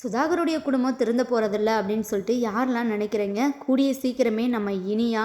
சுதாகருடைய குடும்பம் திருந்த போகிறதில்ல அப்படின்னு சொல்லிட்டு யாரெல்லாம் நினைக்கிறீங்க? கூடிய சீக்கிரமே நம்ம இனியா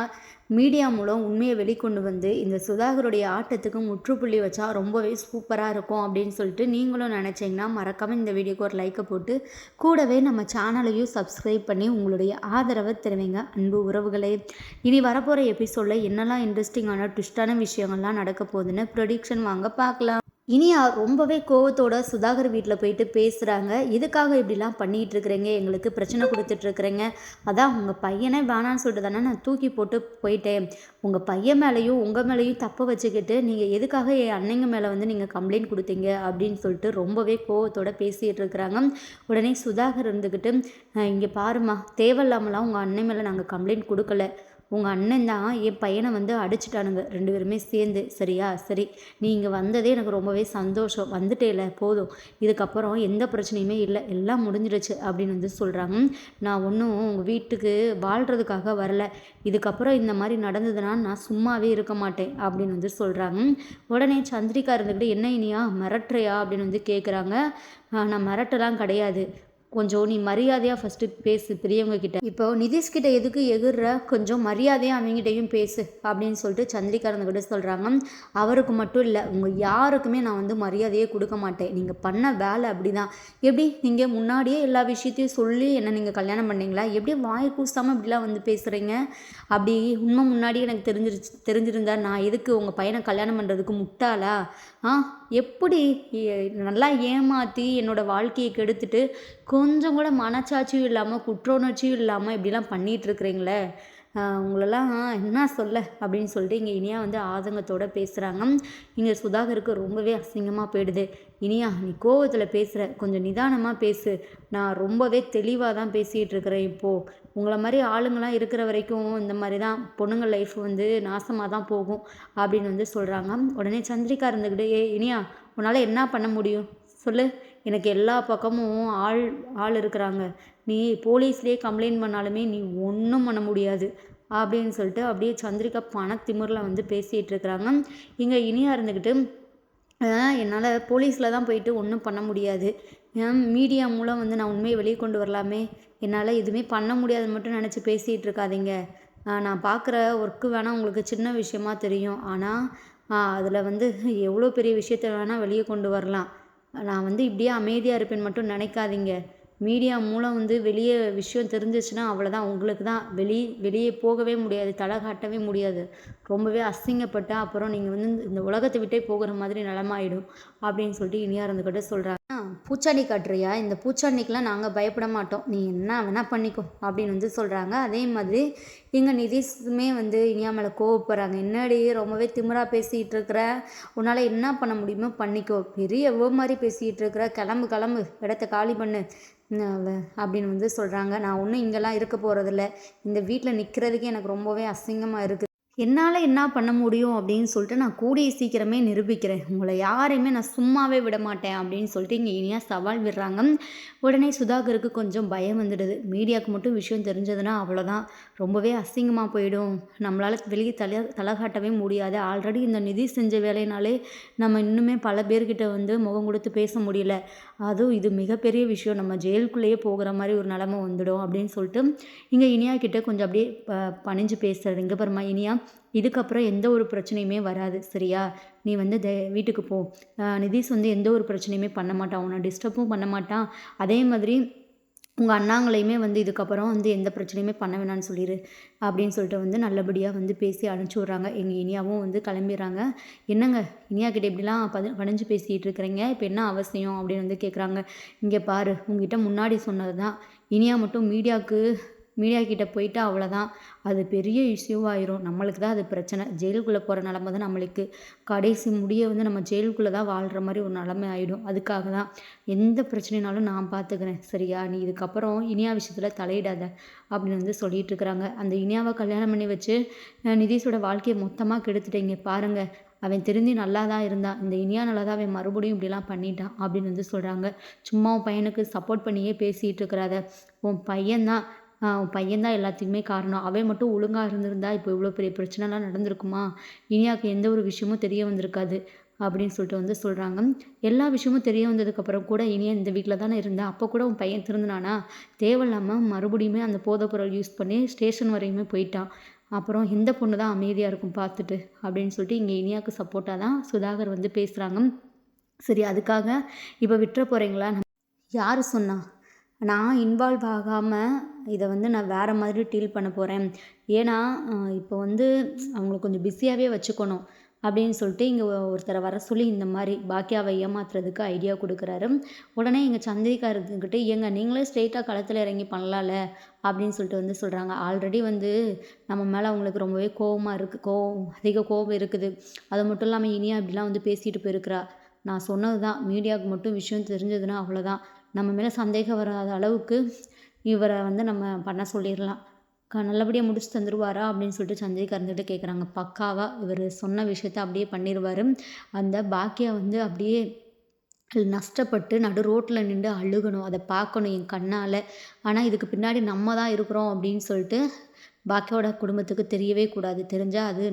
மீடியா மூலம் உண்மையை வெளிக்கொண்டு வந்து இந்த சுதாகருடைய ஆட்டத்துக்கு முற்றுப்புள்ளி வச்சா ரொம்பவே சூப்பராக இருக்கும் அப்படின்னு சொல்லிட்டு நீங்களும் நினச்சிங்கன்னா மறக்காமல் இந்த வீடியோக்கு ஒரு லைக்கை போட்டு கூடவே நம்ம சேனலையும் சப்ஸ்கிரைப் பண்ணி உங்களுடைய ஆதரவை தெரிவிங்க. அன்பு உறவுகளே. இனி வரப்போகிற எபிசோடில் என்னெல்லாம் இன்ட்ரெஸ்டிங்கான ட்விஸ்டான விஷயங்கள்லாம் நடக்க போகுதுன்னு ப்ரொடிக்ஷன் வாங்க பார்க்கலாம். இனியா ரொம்பவே கோவத்தோட சுதாகர் வீட்டில் போயிட்டு பேசுகிறாங்க எதுக்காக இப்படிலாம் பண்ணிகிட்டு இருக்கிறீங்க? எங்களுக்கு பிரச்சனை கொடுத்துட்ருக்குறேங்க அதான் உங்கள் பையனே வேணான்னு சொல்லிட்டு தானே நான் தூக்கி போட்டு போயிட்டேன். உங்கள் பையன் மேலேயும் உங்கள் மேலேயும் தப்பை வச்சுக்கிட்டு நீங்கள் எதுக்காக என் அன்னைங்க மேலே வந்து நீங்கள் கம்ப்ளைண்ட் கொடுத்தீங்க? அப்படின்னு சொல்லிட்டு ரொம்பவே கோவத்தோட பேசிகிட்டு இருக்கிறாங்க. உடனே சுதாகர் இருந்துக்கிட்டு இங்கே பாருமா தேவையில்லாமலாம் உங்கள் அண்ணன் மேலே நாங்கள் கம்ப்ளைண்ட் கொடுக்கல. உங்கள் அண்ணன் தான் என் பையனை வந்து அடிச்சிட்டானுங்க. ரெண்டு பேருமே சேர்ந்து. சரியா? சரி. நீ இங்கே வந்ததே எனக்கு ரொம்பவே சந்தோஷம். வந்துட்டேல. போதும். இதுக்கப்புறம் எந்த பிரச்சனையுமே இல்லை. எல்லாம் முடிஞ்சிடுச்சு அப்படின்னு வந்து சொல்கிறாங்க நான் ஒன்றும் உங்கள் வீட்டுக்கு வாழ்கிறதுக்காக வரல. இதுக்கப்புறம் இந்த மாதிரி நடந்ததுன்னா நான் சும்மாவே இருக்க மாட்டேன் அப்படின்னு வந்து சொல்கிறாங்க உடனே சந்திரிகா இருந்துக்கிட்டு என்ன இனியா? மிரட்டுறையா? அப்படின்னு வந்து கேட்குறாங்க நான் மிரட்டலாம் கிடையாது. கொஞ்சம் நீ மரியாதையாக ஃபஸ்ட்டு பேசு பெரியவங்க கிட்ட. இப்போ நிதிஷ்கிட்ட எதுக்கு எதிர்ற கொஞ்சம் மரியாதையாக அவங்ககிட்டையும் பேசு அப்படின்னு சொல்லிட்டு சந்திரிகா கிட்ட சொல்கிறாங்க அவருக்கு மட்டும் இல்லை உங்கள் யாருக்குமே நான் வந்து மரியாதையே கொடுக்க மாட்டேன். நீங்கள் பண்ண வேலை அப்படி தான் எப்படி? நீங்கள் முன்னாடியே எல்லா விஷயத்தையும் சொல்லி என்ன நீங்கள் கல்யாணம் பண்ணீங்களா? எப்படி வாய் கூசாமல் இப்படிலாம் வந்து பேசுகிறீங்க அப்படி உண்மை முன்னாடி எனக்கு தெரிஞ்சிருச்சு தெரிஞ்சிருந்தா நான் எதுக்கு உங்கள் பையனை கல்யாணம் பண்ணுறதுக்கு முட்டாளா? ஆ எப்படி நல்லா ஏமாற்றி என்னோடய வாழ்க்கையை கெடுத்துட்டு கொஞ்சம் கூட மனச்சாட்சியும் இல்லாமல் குற்ற உணர்ச்சியும் இல்லாமல் இப்படிலாம் பண்ணிகிட்ருக்குறீங்களே உங்களெல்லாம் என்ன சொல்ல அப்படின்னு சொல்லிட்டு இங்கே இனியா வந்து ஆதங்கத்தோடு பேசுகிறாங்க இங்கே சுதாகருக்கு ரொம்பவே அசிங்கமாக போயிடுது. இனியா நீ கோவத்தில் பேசுகிற கொஞ்சம் நிதானமாக பேசு. நான் ரொம்பவே தெளிவாக தான் பேசிகிட்டு இருக்கிறேன் இப்போது உங்களை மாதிரி ஆளுங்களாம் இருக்கிற வரைக்கும் இந்த மாதிரி தான் பொண்ணுங்க லைஃப் வந்து நாசமாக தான் போகும் அப்படின்னு வந்து சொல்கிறாங்க உடனே சந்திரிகா இருந்துக்கிட்டு ஏ இனியா உன்னால் என்ன பண்ண முடியும்? சொல்லு. எனக்கு எல்லா பக்கமும் ஆள் ஆள் இருக்கிறாங்க. நீ போலீஸ்லேயே கம்ப்ளைண்ட் பண்ணாலுமே நீ ஒன்றும் பண்ண முடியாது அப்படின்னு சொல்லிட்டு அப்படியே சந்திரிகா பணத்திமிரில் வந்து பேசிகிட்டு இருக்கிறாங்க. இங்கே இனியா இருந்துக்கிட்டு என்னால் போலீஸில் தான் போயிட்டு ஒன்றும் பண்ண முடியாது. மீடியா மூலம் வந்து நான் உண்மையை வெளியே கொண்டு வரலாமே. என்னால் எதுவுமே பண்ண முடியாதுன்னு மட்டும் நினச்சி பேசிகிட்டு இருக்காதீங்க. நான் பார்க்குற ஒர்க்கு வேணால் உங்களுக்கு சின்ன விஷயமா தெரியும். ஆனால் அதில் வந்து எவ்வளோ பெரிய விஷயத்த வேணால் வெளியே கொண்டு வரலாம். நான் வந்து இப்படியே அமைதியாக இருப்பேன்னு மட்டும் நினைக்காதீங்க. மீடியா மூலம் வந்து வெளியே விஷயம் தெரிஞ்சிச்சுன்னா அவ்வளோதான் உங்களுக்கு தான் வெளி வெளியே போகவே முடியாது தலை காட்டவே முடியாது. ரொம்பவே அசிங்கப்பட்டு அப்புறம் நீங்கள் வந்து இந்த உலகத்தை விட்டே போகிற மாதிரி நிலமாயிடும் அப்படின்னு சொல்லிட்டு இனியா இருந்துக்கிட்ட சொல்கிறாங்க பூச்சாண்டி காட்டுறியா? இந்த பூச்சாண்டிக்கெலாம் நாங்கள் பயப்பட மாட்டோம். நீ என்ன வேணால் பண்ணிக்கோ அப்படின்னு வந்து சொல்கிறாங்க அதே மாதிரி எங்கள் நிதிஷுமே வந்து இனியா மேலே கோவப்படுறாங்க. என்னடி ரொம்பவே திமிராக பேசிகிட்டு இருக்கிற? உன்னால் என்ன பண்ண முடியுமோ பண்ணிக்கோ. பெரிய எவ்வளோ மாதிரி பேசிகிட்டு இருக்கிற. கிளம்பு கிளம்பு. இடத்த காலி பண்ணு. அப்படின்னு வந்து சொல்கிறாங்க நான் ஒன்றும் இங்கெல்லாம் இருக்க போகிறதில்ல இந்த வீட்டில் நிற்கிறதுக்கே எனக்கு ரொம்பவே அசிங்கமாக இருக்குது என்னால் என்ன பண்ண முடியும் அப்படின்னு சொல்லிட்டு நான் கூடிய சீக்கிரமே நிரூபிக்கிறேன். உங்களை யாரையுமே நான் சும்மாவே விட மாட்டேன் அப்படின்னு சொல்லிட்டு இங்கே இனியாக சவால் விடுறாங்க. உடனே சுதாகருக்கு கொஞ்சம் பயம் வந்துடுது. மீடியாவுக்கு மட்டும் விஷயம் தெரிஞ்சதுன்னா அவ்வளோதான் ரொம்பவே அசிங்கமாக போயிடும். நம்மளால் வெளியே தலை தலை காட்டவே முடியாது. ஆல்ரெடி இந்த நிதி செஞ்ச வேலையினாலே நம்ம இன்னுமே பல பேர்கிட்ட வந்து முகம் கொடுத்து பேச முடியல. அதுவும் இது மிகப்பெரிய விஷயம். நம்ம ஜெயிலுக்குள்ளேயே போகிற மாதிரி ஒரு நிலமை வந்துடும் அப்படின்னு சொல்லிட்டு இங்கே இனியா கிட்டே கொஞ்சம் அப்படியே பணிஞ்சு பேசுகிறது இங்கே பாருமா இனியா. இதுக்கப்புறம் எந்த ஒரு பிரச்சனையுமே வராது சரியா? நீ வந்து தே வீட்டுக்கு போ. நிதிஷ் வந்து எந்த ஒரு பிரச்சனையுமே பண்ண மாட்டான். உன்னை டிஸ்டர்பும் பண்ண மாட்டான். அதே மாதிரி உங்கள் அண்ணாங்களையுமே வந்து இதுக்கப்புறம் வந்து எந்த பிரச்சனையுமே பண்ண வேணான்னு சொல்லிடு அப்படின்னு சொல்லிட்டு வந்து நல்லபடியாக வந்து பேசி அனுப்பிச்சி விட்றாங்க. எங்கள் இனியாவும் வந்து கிளம்பிடுறாங்க. என்னங்க இனியா கிட்ட இப்படிலாம் பதி பணிஞ்சு பேசிகிட்டு இருக்கிறீங்க? இப்போ என்ன அவசியம் அப்படின்னு வந்து கேட்குறாங்க இங்கே பாரு உங்ககிட்ட முன்னாடி சொன்னது தான் இனியா மட்டும் மீடியாவுக்கு மீடியா கிட்டே போயிட்டு அவ்வளோதான் அது பெரிய இஷ்யூவாயிரும் நம்மளுக்கு தான் அது பிரச்சனை. ஜெயிலுக்குள்ளே போகிற நிலமை தான் நம்மளுக்கு. கடைசி முடிய வந்து நம்ம ஜெயிலுக்குள்ளே தான் வாழ்கிற மாதிரி ஒரு நிலமை ஆகிடும் அதுக்காக தான். எந்த பிரச்சனைனாலும் நான் பார்த்துக்கிறேன் சரியா? நீ இதுக்கப்புறம் இனியா விஷயத்தில் தலையிடாத அப்படின்னு வந்து சொல்லிட்டு இருக்கிறாங்க. அந்த இனியாவை கல்யாணம் பண்ணி வச்சு நிதிஷோட வாழ்க்கையை மொத்தமாக கெடுத்துட்டீங்க பாருங்கள் அவன் திருந்தி நல்லா தான் இருந்தான் இந்த இனியா நல்லா தான் அவன் மறுபடியும் இப்படிலாம் பண்ணிட்டான் அப்படின்னு வந்து சொல்கிறாங்க சும்மா உன் பையனுக்கு சப்போர்ட் பண்ணியே பேசிகிட்டு இருக்கிறாத. உன் பையன்தான் உன் பையன்தான் எல்லாத்துக்குமே காரணம். அவன் மட்டும் ஒழுங்காக இருந்திருந்தா இப்போ இவ்வளோ பெரிய பிரச்சனைலாம் நடந்திருக்குமா? இனியாவுக்கு எந்த ஒரு விஷயமும் தெரிய வந்திருக்காது அப்படின்னு சொல்லிட்டு வந்து சொல்கிறாங்க எல்லா விஷயமும் தெரிய வந்ததுக்கப்புறம் கூட இனியா இந்த வீட்டில் தானே இருந்தேன் அப்போ கூட உன் பையன் திருந்தினானா? தேவையில்லாமல் மறுபடியுமே அந்த போதைப்பொருள் யூஸ் பண்ணி ஸ்டேஷன் வரையுமே போயிட்டான் அப்புறம் இந்த பொண்ணு தான் அமைதியாக இருக்கும் பார்த்துட்டு அப்படின்னு சொல்லிட்டு இங்கே இனியாவுக்கு சப்போர்ட்டாக தான் சுதாகர் வந்து பேசுகிறாங்க சரி அதுக்காக இப்போ விட்டுற போகிறீங்களா யார் சொன்னா? நான் இன்வால்வ் ஆகாமல் இதை வந்து நான் வேறு மாதிரி டீல் பண்ண போகிறேன் ஏன்னா இப்போ வந்து அவங்கள கொஞ்சம் பிஸியாகவே வச்சுக்கணும் அப்படின்னு சொல்லிட்டு இங்கே ஒருத்தரை வர சொல்லி இந்த மாதிரி பாக்கியாவை ஏமாத்துறதுக்கு ஐடியா கொடுக்குறாரு. உடனே எங்கள் சந்திரிக்கா ஏங்க நீங்களே ஸ்ட்ரெயிட்டாக களத்தில் இறங்கி பண்ணலாம்ல? அப்படின்னு சொல்லிட்டு வந்து சொல்கிறாங்க ஆல்ரெடி வந்து நம்ம மேலே அவங்களுக்கு ரொம்பவே கோவமாக இருக்குது கோவம் அதிக கோபம் இருக்குது. அது மட்டும் இல்லாமல் இனியா இப்படிலாம் வந்து பேசிட்டு போயிருக்கிறா. நான் சொன்னது தான் மீடியாவுக்கு மட்டும் விஷயம் தெரிஞ்சதுன்னா அவ்வளோதான் நம்ம மேலே சந்தேகம் வராத அளவுக்கு இவரை வந்து நம்ம பண்ண சொல்லிடலாம். க நல்லபடியாக முடிச்சு தந்துடுவாரா அப்படின்னு சொல்லிட்டு சந்திரிகா இருந்துகிட்டு கேட்குறாங்க பக்காவாக இவர் சொன்ன விஷயத்த அப்படியே பண்ணிடுவார் அந்த பாக்கியா வந்து அப்படியே நஷ்டப்பட்டு நடு ரோட்டில் நின்று அழுகணும். அதை பார்க்கணும் என் கண்ணால். ஆனால் இதுக்கு பின்னாடி நம்ம தான் இருக்கிறோம் அப்படின்னு சொல்லிட்டு பாக்கியோட குடும்பத்துக்கு தெரியவே கூடாது. தெரிஞ்சால் அது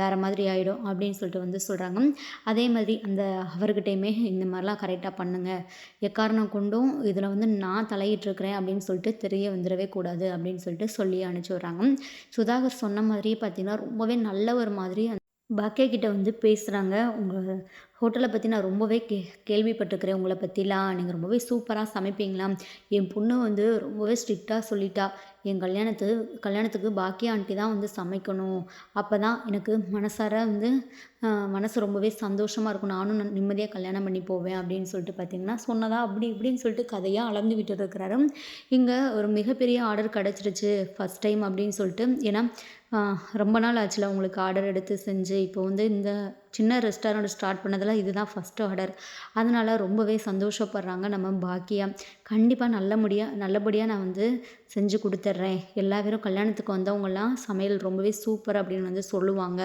வேறு மாதிரி ஆகிடும் அப்படின்னு சொல்லிட்டு வந்து சொல்கிறாங்க அதே மாதிரி அந்த அவர்கிட்டையுமே இந்த மாதிரிலாம் கரெக்டாக பண்ணுங்கள் எக்காரணம் கொண்டும் இதில் வந்து நான் தலையிட்டுருக்கிறேன் அப்படின்னு சொல்லிட்டு தெரிய வந்துடவே கூடாது அப்படின்னு சொல்லிட்டு சொல்லி அனுப்பிச்சி விட்றாங்க. சுதாகர் சொன்ன மாதிரியே பார்த்தீங்கன்னா ரொம்பவே நல்ல ஒரு மாதிரி பாக்கியா கிட்ட வந்து பேசுகிறாங்க உங்கள் ஹோட்டலை பற்றி நான் ரொம்பவே கே கேள்விப்பட்டிருக்கிறேன். உங்களை பற்றிலாம் நீங்கள் ரொம்பவே சூப்பராக சமைப்பீங்களா? என் பொண்ணு வந்து ரொம்பவே ஸ்ட்ரிக்டாக சொல்லிட்டா. என் கல்யாணத்து கல்யாணத்துக்கு பாக்கியா ஆண்டி தான் வந்து சமைக்கணும். அப்போ தான் எனக்கு மனசார வந்து மனசு ரொம்பவே சந்தோஷமாக இருக்கும். நானும் நிம்மதியாக கல்யாணம் பண்ணி போவேன் அப்படின்னு சொல்லிட்டு பார்த்தீங்கன்னா சொன்னதா அப்படி இப்படின்னு சொல்லிட்டு கதையாக அளந்து விட்டு இருக்கிறாரு. இங்கே ஒரு மிகப்பெரிய ஆர்டர் கிடச்சிருச்சு. ஃபஸ்ட் டைம் அப்படின்னு சொல்லிட்டு. ஏன்னா ரொம்ப நாள் ஆச்சுல உங்களுக்கு ஆர்டர் எடுத்து செஞ்சு. இப்போ வந்து இந்த சின்ன ரெஸ்டாரண்ட் ஸ்டார்ட் பண்ணதில் இதுதான் ஃபஸ்ட் ஆர்டர் அதனால் ரொம்பவே சந்தோஷப்படுறாங்க நம்ம பாக்கியா. கண்டிப்பாக நல்ல முடியாக நல்லபடியாக நான் வந்து செஞ்சு கொடுத்துட்றேன். எல்லா பேரும் கல்யாணத்துக்கு வந்தவங்கலாம் சமையல் ரொம்பவே சூப்பர் அப்படின்னு வந்து சொல்லுவாங்க.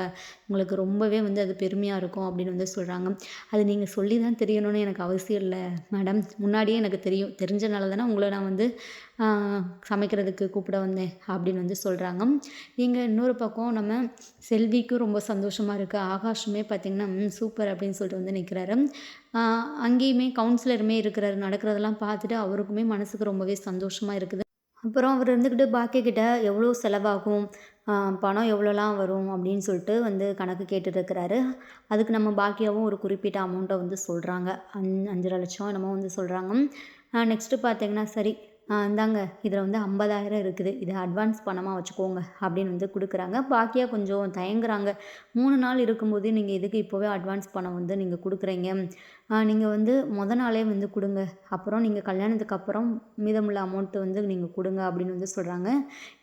உங்களுக்கு ரொம்பவே வந்து அது பெருமையாக இருக்கும் அப்படின்னு வந்து சொல்கிறாங்க அது நீங்கள் சொல்லி தான் தெரியணும்னு எனக்கு அவசியம் இல்லை. மேடம் முன்னாடியே எனக்கு தெரியும். தெரிஞ்சனால தானே உங்களை நான் வந்து சமைக்கிறதுக்கு கூப்பிட வந்தேன் அப்படின்னு வந்து சொல்கிறாங்க இங்கே இன்னொரு பக்கம் நம்ம செல்விக்கும் ரொம்ப சந்தோஷமாக இருக்குது ஆகாஷுமே பார்த்திங்கன்னா சூப்பர் அப்படின்னு சொல்லிட்டு வந்து நிற்கிறாரு அங்கேயுமே கவுன்சிலருமே இருக்கிறாரு. நடக்கிறதெல்லாம் பார்த்துட்டு அவருக்குமே மனசுக்கு ரொம்பவே சந்தோஷமாக இருக்குது. அப்புறம் அவர் இருந்துக்கிட்டு பாக்கிக்கிட்ட எவ்வளோ செலவாகும்? பணம் எவ்வளோலாம் வரும்? அப்படின்னு சொல்லிட்டு வந்து கணக்கு கேட்டுட்ருக்கிறாரு. அதுக்கு நம்ம பாக்கியாவும் ஒரு குறிப்பிட்ட அமௌண்ட்டை வந்து சொல்கிறாங்க அஞ் அஞ்சரை லட்சம் என்னமோ வந்து சொல்கிறாங்க நெக்ஸ்ட்டு பார்த்தீங்கன்னா சரி இந்தாங்க இதில் வந்து ஐம்பதாயிரம் இருக்குது. இதை அட்வான்ஸ் பணமாக வச்சுக்கோங்க அப்படின்னு வந்து கொடுக்குறாங்க. பாக்கியாக கொஞ்சம் தயங்குறாங்க. மூணு நாள் இருக்கும்போது நீங்கள் எதுக்கு இப்போவே அட்வான்ஸ் பணம் வந்து நீங்கள் கொடுக்குறீங்க? நீங்கள் வந்து மொதல் நாளே வந்து கொடுங்க. அப்புறம் நீங்கள் கல்யாணத்துக்கு அப்புறம் மீதமுள்ள அமௌண்ட்டு வந்து நீங்கள் கொடுங்க அப்படின்னு வந்து சொல்கிறாங்க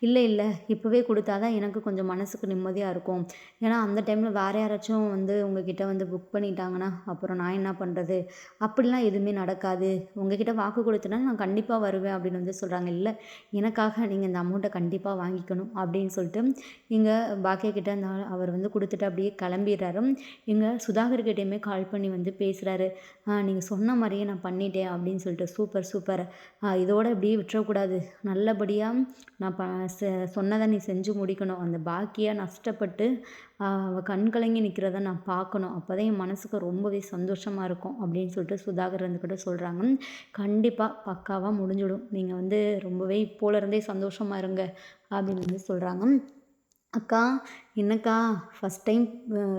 இல்லை இல்லை. இப்போவே கொடுத்தா தான் எனக்கு கொஞ்சம் மனசுக்கு நிம்மதியாக இருக்கும். ஏன்னா அந்த டைமில் வேறு யாராச்சும் வந்து உங்ககிட்ட வந்து புக் பண்ணிட்டாங்கன்னா அப்புறம் நான் என்ன பண்ணுறது அப்படிலாம் எதுவுமே நடக்காது. உங்ககிட்ட வாக்கு கொடுத்தனா நான் கண்டிப்பாக வருவேன் அப்படின்னு வந்து சொல்கிறாங்க இல்லை எனக்காக நீங்கள் இந்த அமௌண்ட்டை கண்டிப்பாக வாங்கிக்கணும் அப்படின்னு சொல்லிட்டு இங்கே பாக்கியக்கிட்ட அந்த அவர் வந்து கொடுத்துட்டு அப்படியே கிளம்பிடுறாரு. இங்கே சுதாகர்கிட்டையுமே கால் பண்ணி வந்து பேசுகிறாரு நீங்கள் சொன்ன மாதிரியே நான் பண்ணிட்டேன் அப்படின்னு சொல்லிட்டு சூப்பர் சூப்பர். இதோட இப்படியே விட்டுறக்கூடாது. நல்லபடியாக நான் ப சொன்னதை நீ செஞ்சு முடிக்கணும். அந்த பாக்கியாக நஷ்டப்பட்டு அவள் கண் கலங்கி நிற்கிறத நான் பார்க்கணும். அப்போ தான் என் மனசுக்கு ரொம்பவே சந்தோஷமாக இருக்கும் அப்படின்னு சொல்லிட்டு சுதாகர் வந்துக்கிட்ட சொல்கிறாங்க கண்டிப்பாக பக்காவாக முடிஞ்சிடும். நீங்கள் வந்து ரொம்பவே இப்போலேருந்தே சந்தோஷமாக இருங்க அப்படின்னு வந்து சொல்கிறாங்க அக்கா என்னக்கா ஃபஸ்ட் டைம்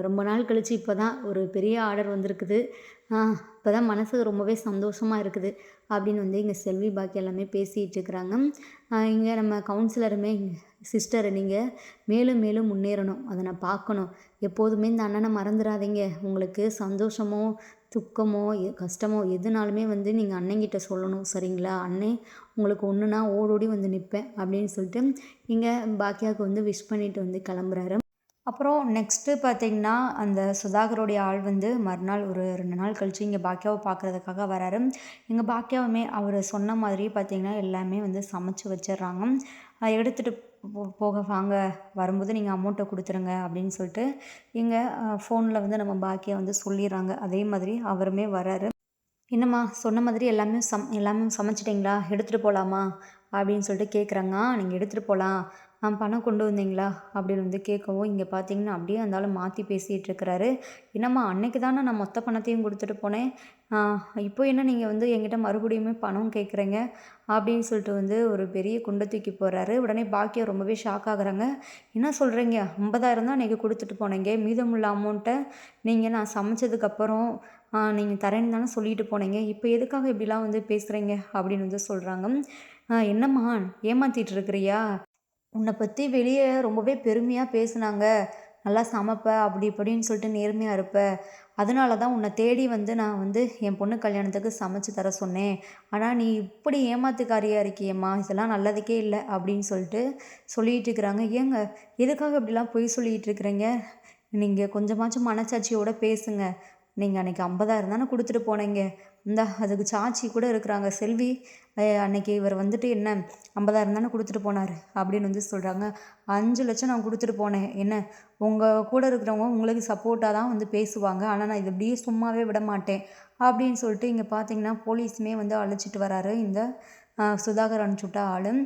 ரொம்ப நாள் கழித்து இப்போ தான் ஒரு பெரிய ஆர்டர் வந்திருக்குது. இப்போ தான் மனசுக்கு ரொம்பவே சந்தோஷமாக இருக்குது அப்படின்னு வந்து இங்கே செல்வி பாக்கி எல்லாமே பேசிகிட்டு இருக்கிறாங்க. இங்கே நம்ம கவுன்சிலருமே சிஸ்டர் நீங்கள் மேலும் மேலும் முன்னேறணும். அதை நான் பார்க்கணும். எப்போதுமே இந்த அண்ணனை மறந்துடாதீங்க. உங்களுக்கு சந்தோஷமோ துக்கமோ கஷ்டமோ எதுனாலுமே வந்து நீங்கள் அண்ணங்கிட்ட சொல்லணும். சரிங்களா? அண்ணே உங்களுக்கு ஒன்றுனா ஓடோடி வந்து நிற்பேன் அப்படின்னு சொல்லிட்டு இங்கே பாக்கியாவுக்கு வந்து விஷ் பண்ணிட்டு வந்து கிளம்புறாரு. அப்புறம் நெக்ஸ்ட்டு பார்த்தீங்கன்னா அந்த சுதாகருடைய ஆள் வந்து மறுநாள் ஒரு ரெண்டு நாள் கழித்து இங்கே பாக்கியாவை பார்க்குறதுக்காக வராரு. எங்கள் பாக்கியாவுமே அவர் சொன்ன மாதிரியே பார்த்திங்கன்னா எல்லாமே வந்து சமைச்சு வச்சிடுறாங்க. எடுத்துகிட்டு போக வாங்க வரும்போது நீங்கள் அமௌண்ட்டை கொடுத்துருங்க அப்படின்னு சொல்லிட்டு இங்கே ஃபோனில் வந்து நம்ம பாக்கியை வந்து சொல்லிடுறாங்க. அதே மாதிரி அவருமே வராரு. என்னம்மா சொன்ன மாதிரி எல்லாமே சம் எல்லாமே சமைச்சிட்டிங்களா? எடுத்துகிட்டு போகலாமா அப்படின்னு சொல்லிட்டு கேட்குறாங்க நீங்கள் எடுத்துகிட்டு போகலாம் பணம் கொண்டு வந்தீங்களா? அப்படின்னு வந்து கேட்கவும் இங்கே பார்த்தீங்கன்னா அப்படியே இருந்தாலும் மாற்றி பேசிகிட்டு இருக்கிறாரு. என்னம்மா அன்னைக்கு தானே நான் மொத்த பணத்தையும் கொடுத்துட்டு போனேன். இப்போ என்ன நீங்கள் வந்து என்கிட்ட மறுபடியுமே பணம் கேட்குறீங்க அப்படின்னு சொல்லிட்டு வந்து ஒரு பெரிய குண்டை தூக்கி போகிறாரு உடனே பாக்கியம் ரொம்பவே ஷாக் ஆகுறாங்க. என்ன சொல்கிறீங்க ஐம்பதாயிரம் தான் அன்றைக்கி கொடுத்துட்டு போனீங்க. மீதமுள்ள அமௌண்ட்டை நீங்கள் நான் சமைச்சதுக்கப்புறம் நீங்கள் தரேன்னு தானே சொல்லிட்டு போனீங்க. இப்போ எதுக்காக இப்படிலாம் வந்து பேசுகிறீங்க அப்படின்னு வந்து சொல்கிறாங்க என்னம்மா ஏமாற்றிட்டு இருக்கிறியா? உன்னை பற்றி வெளியே ரொம்பவே பெருமையாக பேசுனாங்க. நல்லா சமைப்ப அப்படி இப்படின்னு சொல்லிட்டு நேர்மையாக இருப்ப. அதனால தான் உன்னை தேடி வந்து நான் வந்து என் பொண்ணு கல்யாணத்துக்கு சமைச்சு தர சொன்னேன். ஆனால் நீ இப்படி ஏமாத்துக்காரியாக இருக்கியம்மா. இதெல்லாம் நல்லதுக்கே இல்லை அப்படின்னு சொல்லிட்டு சொல்லிகிட்டு இருக்கிறாங்க. ஏங்க எதுக்காக இப்படிலாம் பொய் சொல்லிகிட்டு இருக்கிறீங்க? நீங்கள் கொஞ்சமாச்சும் மனச்சாட்சியோடு பேசுங்க. நீங்கள் அன்றைக்கி ஐம்பதாயிரம் தானே கொடுத்துட்டு போனீங்க. இந்த அதுக்கு சாட்சி கூட இருக்கிறாங்க. செல்வி அன்னைக்கு இவர் வந்துட்டு என்ன ஐம்பதாயிரம் தானே கொடுத்துட்டு போனார் அப்படின்னு வந்து சொல்கிறாங்க அஞ்சு லட்சம் நான் கொடுத்துட்டு போனேன். என்ன உங்கள் கூட இருக்கிறவங்க உங்களுக்கு சப்போர்ட்டாக தான் வந்து பேசுவாங்க. ஆனால் நான் இது இப்படியே சும்மாவே விட மாட்டேன் அப்படின்னு சொல்லிட்டு இங்கே பார்த்தீங்கன்னா போலீஸுமே வந்து அழைச்சிட்டு வராரு. இந்த சுதாகர் அனுப்பிச்சுட்ட ஆளும்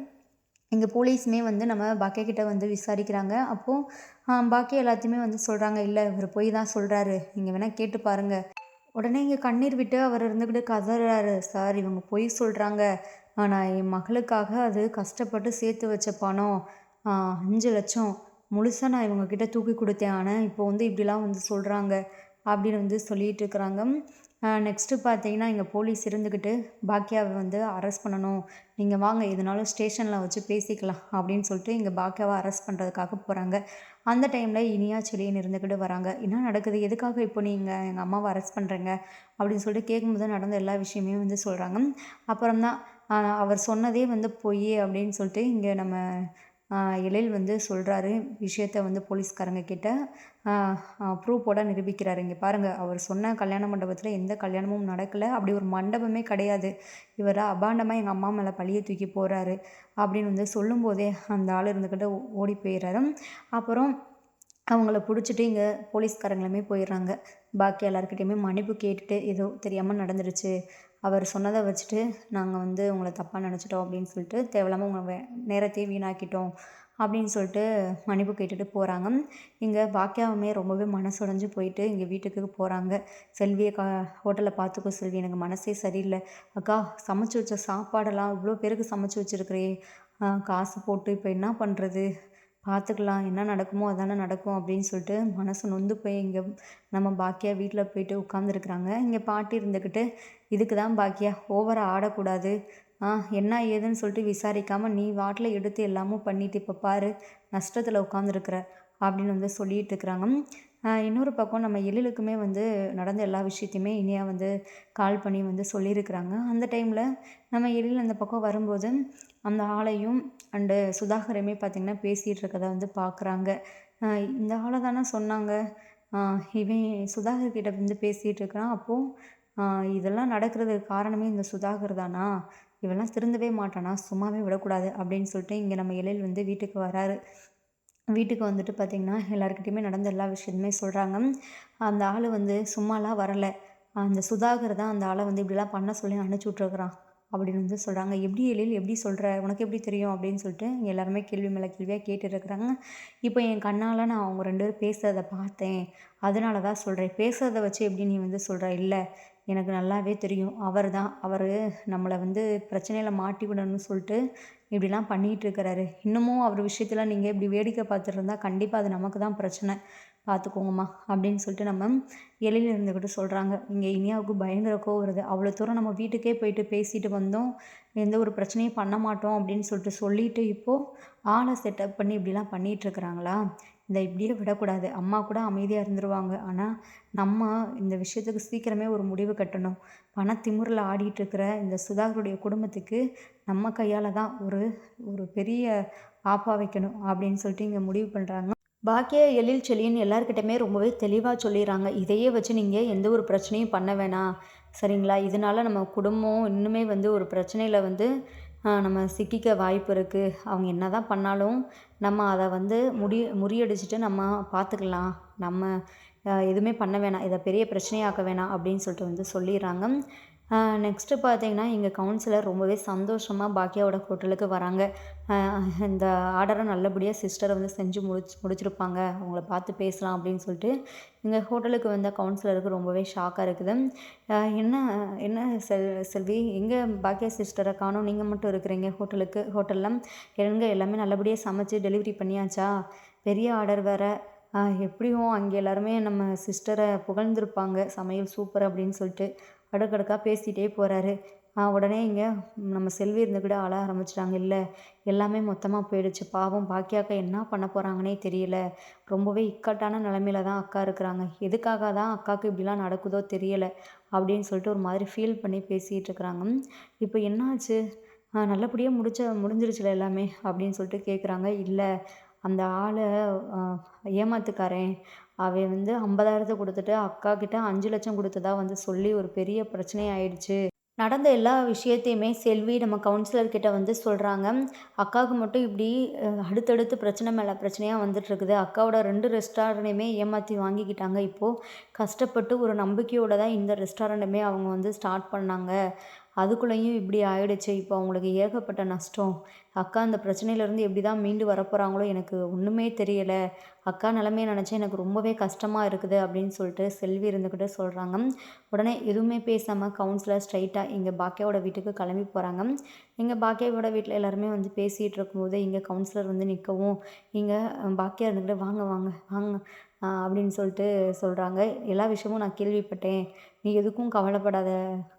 இங்கே போலீஸுமே வந்து நம்ம பாக்கியக்கிட்ட வந்து விசாரிக்கிறாங்க. அப்போது பாக்கி எல்லாத்தையுமே வந்து சொல்கிறாங்க இல்லை இவர் போய் தான் சொல்கிறாரு நீங்கள் வேணால் கேட்டு பாருங்கள் உடனே இங்கே கண்ணீர் விட்டு அவர் இருந்துக்கிட்டு கதறாரு. சார் இவங்க பொய் சொல்கிறாங்க ஆனால் என் மகளுக்காக அது கஷ்டப்பட்டு சேர்த்து வச்ச பணம் அஞ்சு லட்சம். முழுசாக நான் இவங்கக்கிட்ட தூக்கி கொடுத்தேன். ஆனால் இப்போ வந்து இப்படிலாம் வந்து சொல்கிறாங்க அப்படின்னு வந்து சொல்லிகிட்டு இருக்கிறாங்க. நெக்ஸ்ட்டு பார்த்தீங்கன்னா இங்கே போலீஸ் இருந்துக்கிட்டு பாக்கியாவை வந்து அரெஸ்ட் பண்ணணும். நீங்கள் வாங்க எதுனாலும் ஸ்டேஷனில் வச்சு பேசிக்கலாம் அப்படின்னு சொல்லிட்டு இங்கே பாக்கியாவை அரெஸ்ட் பண்ணுறதுக்காக போகிறாங்க அந்த டைமில் இனியா செடியன் இருந்துக்கிட்டு வராங்க. என்ன நடக்குது? எதுக்காக இப்போ நீங்கள் எங்கள் அம்மாவை அரெஸ்ட் பண்ணுறீங்க அப்படின்னு சொல்லிட்டு கேட்கும்போது நடந்த எல்லா விஷயமே வந்து சொல்கிறாங்க அப்புறம் தான் அவர் சொன்னதே வந்து பொய் அப்படின்னு சொல்லிட்டு இங்கே நம்ம எழில் வந்து சொல்கிறாரு விஷயத்த வந்து போலீஸ்காரங்க கிட்ட ப்ரூஃபோட நிரூபிக்கிறாரு. இங்கே பாருங்கள் அவர் சொன்ன கல்யாண மண்டபத்தில் எந்த கல்யாணமும் நடக்கலை. அப்படி ஒரு மண்டபமே கிடையாது. இவர் அபாண்டமாக எங்கள் அம்மா மேலே பழியை தூக்கி போகிறாரு அப்படின்னு வந்து சொல்லும்போதே அந்த ஆள் இருந்துக்கிட்டு ஓடி போயிடுறாரு. அப்புறம் அவங்கள பிடிச்சிட்டு இங்கே போலீஸ்காரங்களுமே போயிடுறாங்க. பாக்கி எல்லாருக்கிட்டேயுமே மன்னிப்பு கேட்டுட்டு ஏதோ தெரியாமல் நடந்துருச்சு. அவர் சொன்னதை வச்சுட்டு நாங்கள் வந்து உங்களை தப்பாக நினச்சிட்டோம் அப்படின்னு சொல்லிட்டு தேவையில்லாமல் உங்களை நேரத்தையே வீணாக்கிட்டோம் அப்படின்னு சொல்லிட்டு மன்னிப்பு கேட்டுட்டு போகிறாங்க இங்கே பாக்கியாவுமே ரொம்பவே மனசுடைஞ்சு போயிட்டு இங்கே வீட்டுக்கு போகிறாங்க செல்வியை கா ஹோட்டலில் பார்த்துக்கோ செல்வி எனக்கு மனசே சரியில்லை. அக்கா சமைச்சு வச்ச சாப்பாடெல்லாம் இவ்வளோ பேருக்கு சமைச்சு வச்சுருக்கிறே. காசு போட்டு இப்போ என்ன பண்ணுறது பார்த்துக்கலாம் என்ன நடக்குமோ அதானே நடக்கும் அப்படின்னு சொல்லிட்டு மனசு நொந்து போய் இங்கே நம்ம பாக்கியா வீட்டில் போயிட்டு உட்காந்துருக்குறாங்க இங்கே பாட்டி இருந்துக்கிட்டு இதுக்கு தான் பாக்கியா ஓவராக ஆடக்கூடாது. ஆ என்ன ஏதுன்னு சொல்லிட்டு விசாரிக்காமல் நீ வாட்டில் எடுத்து எல்லாமும் பண்ணிட்டு இப்போ பாரு நஷ்டத்தில் உட்காந்துருக்குற அப்படின்னு வந்து சொல்லிகிட்டு இருக்கிறாங்க. இன்னொரு பக்கம் நம்ம எழிலுக்குமே வந்து நடந்த எல்லா விஷயத்தையுமே இனியா வந்து கால் பண்ணி வந்து சொல்லியிருக்கிறாங்க. அந்த டைமில் நம்ம எழில் அந்த பக்கம் வரும்போது அந்த ஆளையும் அண்டு சுதாகரையுமே பார்த்திங்கன்னா பேசிகிட்டு இருக்கதை வந்து பார்க்குறாங்க இந்த ஆளை தானே சொன்னாங்க. இவன் சுதாகர் கிட்ட வந்து பேசிகிட்டு இருக்கிறான் அப்போது இதெல்லாம் நடக்கிறதுக்கு காரணமே இந்த சுதாகர் தானா? இவெல்லாம் திருந்தவே மாட்டானா? சும்மாவே விடக்கூடாது அப்படின்னு சொல்லிட்டு இங்கே நம்ம எழில் வந்து வீட்டுக்கு வராரு. வீட்டுக்கு வந்துட்டு பார்த்திங்கன்னா எல்லாருக்கிட்டையுமே நடந்த எல்லா விஷயத்தையுமே சொல்கிறாங்க அந்த ஆள் வந்து சும்மாலாம் வரலை. அந்த சுதாகர் தான் அந்த ஆளை வந்து இப்படிலாம் பண்ண சொல்லி அனுப்பிச்சி விட்ருக்குறான் அப்படின்னு வந்து சொல்கிறாங்க எப்படி எழில் எப்படி சொல்கிற உனக்கு எப்படி தெரியும்? அப்படின்னு சொல்லிட்டு எல்லாருமே கேள்வி மேலே கேள்வியாக கேட்டுருக்குறாங்க. இப்போ என் கண்ணால் நான் அவங்க ரெண்டு பேரும் பேசுகிறத பார்த்தேன். அதனால தான் சொல்கிறேன் பேசுகிறத வச்சு எப்படி நீ வந்து சொல்கிற இல்லை. எனக்கு நல்லாவே தெரியும். அவர் தான். அவர் நம்மளை வந்து பிரச்சனையில் மாட்டி விடணும்னு சொல்லிட்டு இப்படிலாம் பண்ணிகிட்டு இருக்கிறாரு. இன்னமும் அவர் விஷயத்தில் நீங்கள் இப்படி வேடிக்கை பார்த்துட்டு கண்டிப்பாக அது நமக்கு தான் பிரச்சனை. பார்த்துக்கோங்கம்மா அப்படின்னு சொல்லிட்டு நம்ம எழில் இருந்துக்கிட்டு சொல்கிறாங்க இங்கே இனியாவுக்கு பயங்கர கோவம் வருது. அவ்வளோ தூரம் நம்ம வீட்டுக்கே போயிட்டு பேசிட்டு வந்தோம். எந்த ஒரு பிரச்சனையும் பண்ண மாட்டோம் அப்படின்னு சொல்லிட்டு சொல்லிவிட்டு இப்போது ஆளை செட்டப் பண்ணி இப்படிலாம் பண்ணிகிட்ருக்குறாங்களா இந்த இப்படியே விடக்கூடாது. அம்மா கூட அமைதியாக இருந்துருவாங்க. ஆனால் நம்ம இந்த விஷயத்துக்கு சீக்கிரமே ஒரு முடிவு கட்டணும். பணத்திமுறில் ஆடிட்டுருக்கிற இந்த சுதாகருடைய குடும்பத்துக்கு நம்ம கையால் தான் ஒரு ஒரு பெரிய ஆப்பா வைக்கணும் அப்படின்னு சொல்லிட்டு இங்கே முடிவு பண்ணுறாங்க பாக்கிய எழில் செலின்னு எல்லாருக்கிட்டமே ரொம்பவே தெளிவாக சொல்லிடுறாங்க. இதையே வச்சு நீங்கள் எந்த ஒரு பிரச்சனையும் பண்ண வேணாம். சரிங்களா? இதனால் நம்ம குடும்பம் இன்னுமே வந்து ஒரு பிரச்சனையில் வந்து நம்ம சிக்கிக்க வாய்ப்பு இருக்குது அவங்க என்ன தான் பண்ணாலும் நம்ம அதை வந்து முடி முறியடிச்சிட்டு நம்ம பார்த்துக்கலாம் நம்ம எதுவுமே பண்ண வேணாம். இதை பெரிய பிரச்சனையாக்க வேணாம் அப்படின்னு சொல்லிட்டு வந்து சொல்லிடுறாங்க. நெக்ஸ்ட்டு பார்த்தீங்கன்னா எங்கள் கவுன்சிலர் ரொம்பவே சந்தோஷமாக பாக்கியாவோட ஹோட்டலுக்கு வராங்க. இந்த ஆர்டரை நல்லபடியாக சிஸ்டரை வந்து செஞ்சு முடிச்சு முடிச்சிருப்பாங்க. அவங்கள பார்த்து பேசலாம் அப்படின்னு சொல்லிட்டு எங்கள் ஹோட்டலுக்கு வந்த கவுன்சிலருக்கு ரொம்பவே ஷாக்காக இருக்குது. என்ன என்ன செல் செல்வி எங்கே பாக்கியா சிஸ்டரை காணும்? நீங்கள் மட்டும் இருக்கிறீங்க ஹோட்டலுக்கு ஹோட்டலில். எங்க எல்லாமே நல்லபடியாக சமைச்சு டெலிவரி பண்ணியாச்சா? பெரிய ஆர்டர் வேறு. எப்படியும் அங்கே எல்லாருமே நம்ம சிஸ்டரை புகழ்ந்துருப்பாங்க. சமையல் சூப்பர் அப்படின்னு சொல்லிட்டு. அடுக்கடுக்காக பேசிகிட்டே போகிறாரு உடனே இங்கே நம்ம செல்வி இருந்துக்கிட்டு அழ ஆரம்பிச்சிட்டாங்க. இல்லை எல்லாமே மொத்தமாக போயிடுச்சு. பாவம் பாக்கியாக்கா என்ன பண்ண போகிறாங்கன்னே தெரியல. ரொம்பவே இக்கட்டான நிலமையில தான் அக்கா இருக்கிறாங்க. எதுக்காக தான் அக்காவுக்கு இப்படிலாம் நடக்குதோ தெரியலை அப்படின்னு சொல்லிட்டு ஒரு மாதிரி ஃபீல் பண்ணி பேசிகிட்டு இருக்கிறாங்க. இப்போ என்னாச்சு? நல்லபடியாக முடிச்ச முடிஞ்சிருச்சுல எல்லாமே அப்படின்னு சொல்லிட்டு கேட்குறாங்க இல்லை அந்த ஆளை ஏமாத்துக்காரன். அவன் வந்து ஐம்பதாயிரத்தை கொடுத்துட்டு அக்கா கிட்ட அஞ்சு லட்சம் கொடுத்ததா வந்து சொல்லி ஒரு பெரிய பிரச்சனையாயிடுச்சு நடந்த எல்லா விஷயத்தையுமே செல்வி நம்ம கவுன்சிலர்கிட்ட வந்து சொல்கிறாங்க அக்காவுக்கு மட்டும் இப்படி அடுத்தடுத்து பிரச்சனை மேலே பிரச்சனையாக வந்துட்டுருக்குது. அக்காவோட ரெண்டு ரெஸ்டாரண்ட்டுமே ஏமாற்றி வாங்கிக்கிட்டாங்க. இப்போது கஷ்டப்பட்டு ஒரு நம்பிக்கையோடு தான் இந்த ரெஸ்டாரண்ட்டுமே அவங்க வந்து ஸ்டார்ட் பண்ணாங்க. அதுக்குள்ளேயும் இப்படி ஆயிடுச்சு. இப்போ அவங்களுக்கு ஏகப்பட்ட நஷ்டம். அக்கா அந்த பிரச்சனையிலேருந்து எப்படி தான் மீண்டு வரப்போகிறாங்களோ எனக்கு ஒன்றுமே தெரியலை. அக்கா நிலமையை நினச்சா எனக்கு ரொம்பவே கஷ்டமாக இருக்குது அப்படின்னு சொல்லிட்டு செல்வி இருந்துக்கிட்டு சொல்கிறாங்க உடனே எதுவுமே பேசாமல் கவுன்சிலர் ஸ்ட்ரைட்டாக இங்கே பாக்கியாவோட வீட்டுக்கு கிளம்பி போகிறாங்க இங்கே பாக்கியாவோட வீட்டில் எல்லாருமே வந்து பேசிகிட்டு இருக்கும்போது இங்கே கவுன்சிலர் வந்து நிற்கவும் இங்கே பாக்கியா இருந்துக்கிட்டு வாங்க வாங்க வாங்க அப்படின்னு சொல்லிட்டு சொல்கிறாங்க எல்லா விஷயமும் நான் கேள்விப்பட்டேன். நீ எதுக்கும் கவலைப்படாத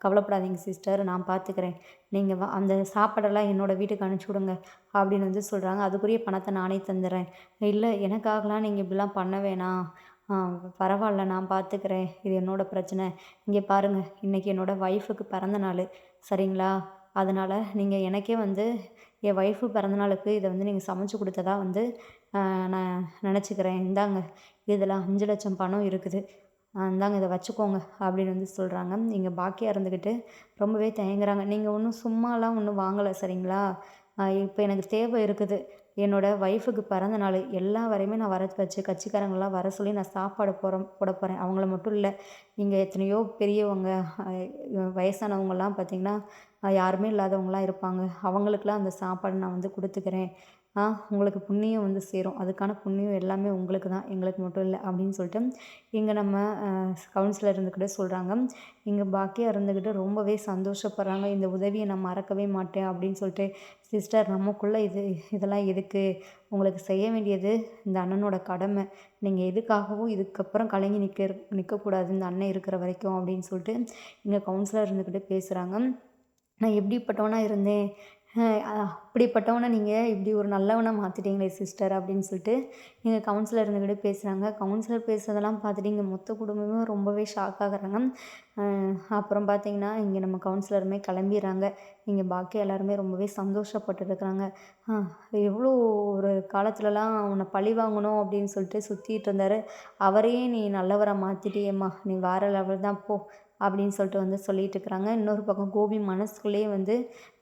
கவலைப்படாதீங்க சிஸ்டர் நான் பார்த்துக்கிறேன் நீங்கள் வா அந்த சாப்பாடெல்லாம் என்னோடய வீட்டுக்கு அனுப்பிச்சி விடுங்க அப்படின்னு வந்து சொல்கிறாங்க அதுக்குரிய பணத்தை நானே தந்துடுறேன் இல்லை எனக்காகலாம் நீங்கள் இப்படிலாம் பண்ண வேணாம். பரவாயில்ல நான் பார்த்துக்கிறேன் இது என்னோடய பிரச்சனை. இங்கே பாருங்கள் இன்றைக்கி என்னோடய ஒய்ஃபுக்கு பிறந்த நாள். சரிங்களா? அதனால் நீங்கள் எனக்கே வந்து என் ஒய்ஃபு பிறந்தநாளுக்கு இதை வந்து நீங்கள் சமைச்சு கொடுத்ததா வந்து நான் நினச்சிக்கிறேன். இந்தாங்க இதில் அஞ்சு லட்சம் பணம் இருக்குது. இந்தாங்க இதை வச்சுக்கோங்க அப்படின்னு வந்து சொல்கிறாங்க இங்கே பாக்கியாக இருந்துக்கிட்டு ரொம்பவே தயங்குறாங்க. நீங்கள் ஒன்றும் சும்மாலாம் ஒன்றும் வாங்கலை சரிங்களா? இப்போ எனக்கு தேவை இருக்குது. என்னோடய ஒய்ஃபுக்கு பிறந்த நாள் எல்லா வரையுமே நான் வர வச்சு கட்சிக்காரங்களாம் வர சொல்லி நான் சாப்பாடு போகிறோம் போட போகிறேன் அவங்கள மட்டும் இல்லை நீங்கள் எத்தனையோ பெரியவங்க வயசானவங்கலாம் பார்த்திங்கன்னா யாருமே இல்லாதவங்களாம் இருப்பாங்க. அவங்களுக்குலாம் அந்த சாப்பாடு நான் வந்து கொடுத்துக்கிறேன். ஆ உங்களுக்கு புண்ணியம் வந்து சேரும். அதுக்கான புண்ணியம் எல்லாமே உங்களுக்கு தான். எங்களுக்கு மட்டும் இல்லை அப்படின்னு சொல்லிட்டு இங்கே நம்ம கவுன்சிலர் இருந்துக்கிட்டே சொல்கிறாங்க இங்கே பாக்கியாக இருந்துக்கிட்டு ரொம்பவே சந்தோஷப்படுறாங்க. இந்த உதவியை நான் மறக்கவே மாட்டேன் அப்படின்னு சொல்லிட்டு சிஸ்டர் நமக்குள்ளே இது இதெல்லாம் எதுக்கு? உங்களுக்கு செய்ய வேண்டியது இந்த அண்ணனோட கடமை. நீங்கள் எதுக்காகவும் இதுக்கப்புறம் கலங்கி நிற்க நிற்கக்கூடாது இந்த அண்ணன் இருக்கிற வரைக்கும் அப்படின்னு சொல்லிட்டு இங்கே கவுன்சிலர் இருந்துக்கிட்டு பேசுகிறாங்க நான் எப்படிப்பட்டவனாக இருந்தேன்? அப்படிப்பட்டவனை நீங்கள் இப்படி ஒரு நல்லவனாக மாற்றிட்டீங்களே சிஸ்டர் அப்படின்னு சொல்லிட்டு எங்கள் கவுன்சிலர் இருந்துக்கிட்டே பேசுகிறாங்க கவுன்சிலர் பேசுகிறதெல்லாம் பார்த்துட்டு இங்கே மொத்த குடும்பமே ரொம்பவே ஷாக் ஆகுறாங்க. அப்புறம் பார்த்தீங்கன்னா இங்கே நம்ம கவுன்சிலருமே கிளம்பிடுறாங்க. இங்கே பாக்கி எல்லாருமே ரொம்பவே சந்தோஷப்பட்டுருக்குறாங்க எவ்வளோ ஒரு காலத்துலலாம் அவனை பழி வாங்கணும் அப்படின்னு சொல்லிட்டு சுற்றிட்டு இருந்தார். அவரையே நீ நல்லவரை மாற்றிட்டியேம்மா நீ வேறு லெவல் தான் போ அப்படின்னு சொல்லிட்டு வந்து சொல்லிட்டு இருக்கிறாங்க. இன்னொரு பக்கம் கோபி மனசுக்குள்ளேயே வந்து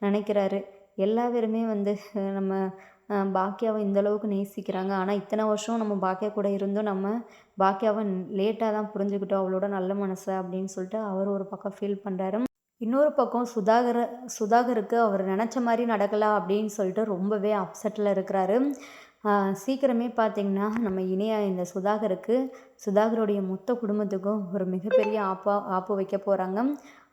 நினைக்கிறாரு. எல்லா பேருமே வந்து நம்ம பாக்கியாவை இந்தளவுக்கு நேசிக்கிறாங்க. ஆனால் இத்தனை வருஷம் நம்ம பாக்கியா கூட இருந்தும் நம்ம பாக்கியாவை லேட்டாக தான் புரிஞ்சுக்கிட்டோம். அவளோட நல்ல மனசை அப்படின்னு சொல்லிட்டு அவர் ஒரு பக்கம் ஃபீல் பண்ணுறாரு இன்னொரு பக்கம் சுதாகர சுதாகருக்கு அவர் நினச்ச மாதிரி நடக்கலாம் அப்படின்னு சொல்லிட்டு ரொம்பவே அப்செட்டில் இருக்கிறாரு. சீக்கிரமே பார்த்திங்கன்னா நம்ம இணையா இந்த சுதாகருக்கு சுதாகருடைய மொத்த குடும்பத்துக்கும் ஒரு மிகப்பெரிய ஆப்பா ஆப்பு வைக்க போகிறாங்க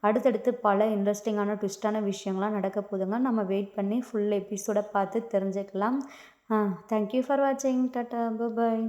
அடுத்தடுத்து பல இன்ட்ரெஸ்டிங்கான ட்விஸ்டான விஷயங்கள்லாம் நடக்க போதுங்க நம்ம வெயிட் பண்ணி ஃபுல் எபிசோடை பார்த்து தெரிஞ்சுக்கலாம். தேங்க்யூ ஃபார் வாட்சிங் டாட்டா பாய்